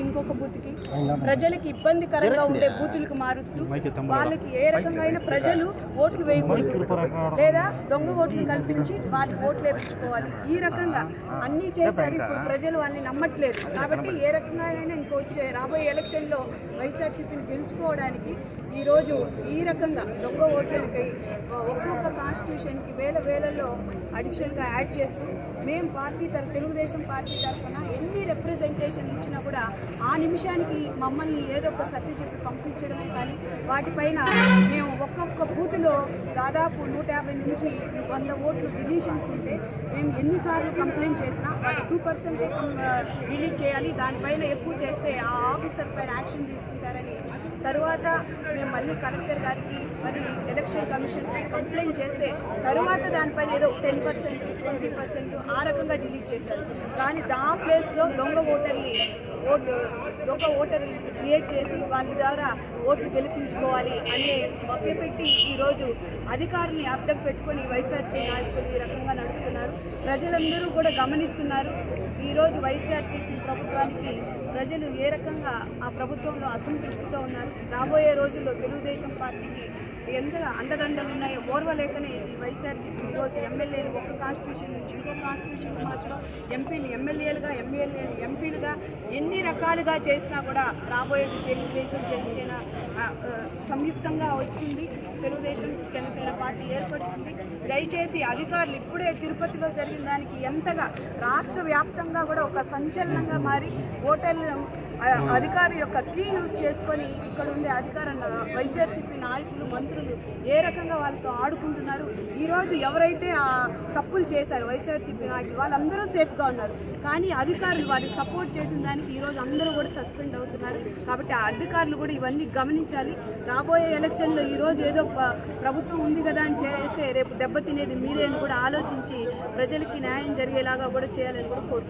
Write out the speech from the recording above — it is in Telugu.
ఇంకొక బూత్కి ప్రజలకి ఇబ్బందికరంగా ఉండే బూతులకు మారుస్తూ. వాళ్ళకి ఏ రకంగా అయినా ప్రజలు ఓట్లు వేయకూడదు. లేదా దొంగ ఓట్లు కల్పించి వాళ్ళకి ఓట్లు వేయించుకోవాలి. ఈ రకంగా అన్నీ చేశారు. ఇప్పుడు ప్రజలు వాళ్ళని నమ్మట్లేదు. కాబట్టి ఏ రకంగానైనా ఇంకో వచ్చే రాబోయే ఎలక్షన్లో వైఎస్ఆర్సీపీని గెలుచుకోవడానికి ఈరోజు ఈ రకంగా దొంగ ఓట్లకి ఒక్కొక్క కాన్స్టిట్యూషన్కి వేల వేలలో అడిషనల్గా యాడ్ చేస్తూ మేము పార్టీ తరఫు తెలుగుదేశం పార్టీ తరఫున ఎన్ని రిప్రజెంటేషన్లు ఇచ్చినా కూడా ఆ నిమిషానికి మమ్మల్ని ఏదో ఒక సర్ది చెప్పి పంపించడమే కానీ వాటిపైన మేము ఒక్కొక్క బూత్లో దాదాపు నూట యాభై నుంచి వంద ఓట్లు డిలీషన్స్ ఉంటే మేము ఎన్నిసార్లు కంప్లైంట్ చేసినా టూ పర్సెంటే డిలీట్ చేయాలి. దానిపైన ఎక్కువ చేస్తే ఆ ఆఫీసర్ పైన యాక్షన్ తీసుకుంటారని తరువాత మళ్ళీ కలెక్టర్ గారికి మరి ఎలక్షన్ కమిషన్కి కంప్లైంట్ చేస్తే తరువాత దానిపైన ఏదో టెన్ పర్సెంట్ ట్వంటీ పర్సెంట్ ఆ రకంగా డిలీట్ చేశారు. కానీ దా ప్లేస్లో దొంగ ఓటర్ని ఓటు దొంగ ఓటర్ లిస్ట్ క్రియేట్ చేసి వాళ్ళ ద్వారా ఓట్లు గెలిపించుకోవాలి అనే మభ్యపెట్టి ఈరోజు అధికారుల్ని అర్థం పెట్టుకొని వైఎస్ఆర్సీ నాయకులు ఈ రకంగా నడుపుతున్నారు. ప్రజలందరూ కూడా గమనిస్తున్నారు. ఈరోజు వైఎస్ఆర్సీపీ ప్రభుత్వానికి ప్రజలు ఏ రకంగా ఆ ప్రభుత్వంలో అసంతృప్తితో ఉన్నారు? రాబోయే రోజుల్లో తెలుగుదేశం పార్టీకి ఎంత అండదండలు ఉన్నాయో ఓర్వలేకనే ఈ వైఎస్ఆర్సీపీ ఈరోజు ఎమ్మెల్యేలు ఒక కాన్స్టిట్యూషన్ నుంచి ఇంకో కాన్స్టిట్యూషన్ మార్చడం ఎంపీలు ఎమ్మెల్యేలుగా ఎమ్మెల్యేలు ఎంపీలుగా ఎన్ని రకాలుగా చేసినా కూడా రాబోయేది తెలుగుదేశం జనసేన సంయుక్తంగా వచ్చింది తెలుగుదేశం జనసేన పార్టీ ఏర్పడుతుంది. దయచేసి అధికారులు ఇప్పుడే తిరుపతిలో జరిగిన దానికి ఎంతగా రాష్ట్ర వ్యాప్తంగా కూడా ఒక సంచలనంగా మారి ఓటర్లను అధికారి యొక్క కీ యూజ్ చేసుకొని ఇక్కడ ఉండే అధికార నా- వైఎస్ఆర్సీపీ నాయకులు మంత్రులు ఏ రకంగా వాళ్ళతో ఆడుకుంటున్నారు? ఈరోజు ఎవరైతే ఆ తప్పులు చేశారు వైఎస్ఆర్సీపీ నాయకులు వాళ్ళందరూ సేఫ్గా ఉన్నారు. కానీ అధికారులు వారికి సపోర్ట్ చేసిన దానికి ఈరోజు అందరూ కూడా సస్పెండ్ అవుతున్నారు. కాబట్టి ఆ అధికారులు కూడా ఇవన్నీ గమనించాలి. రాబోయే ఎలక్షన్లో ఈరోజు ఏదో ప్రభుత్వం ఉంది కదా అని చేస్తే రేపు దెబ్బతినేది మీరే అని కూడా ఆలోచించి ప్రజలకి న్యాయం జరిగేలాగా కూడా చేయాలని కూడా కోరుకుంటున్నాను.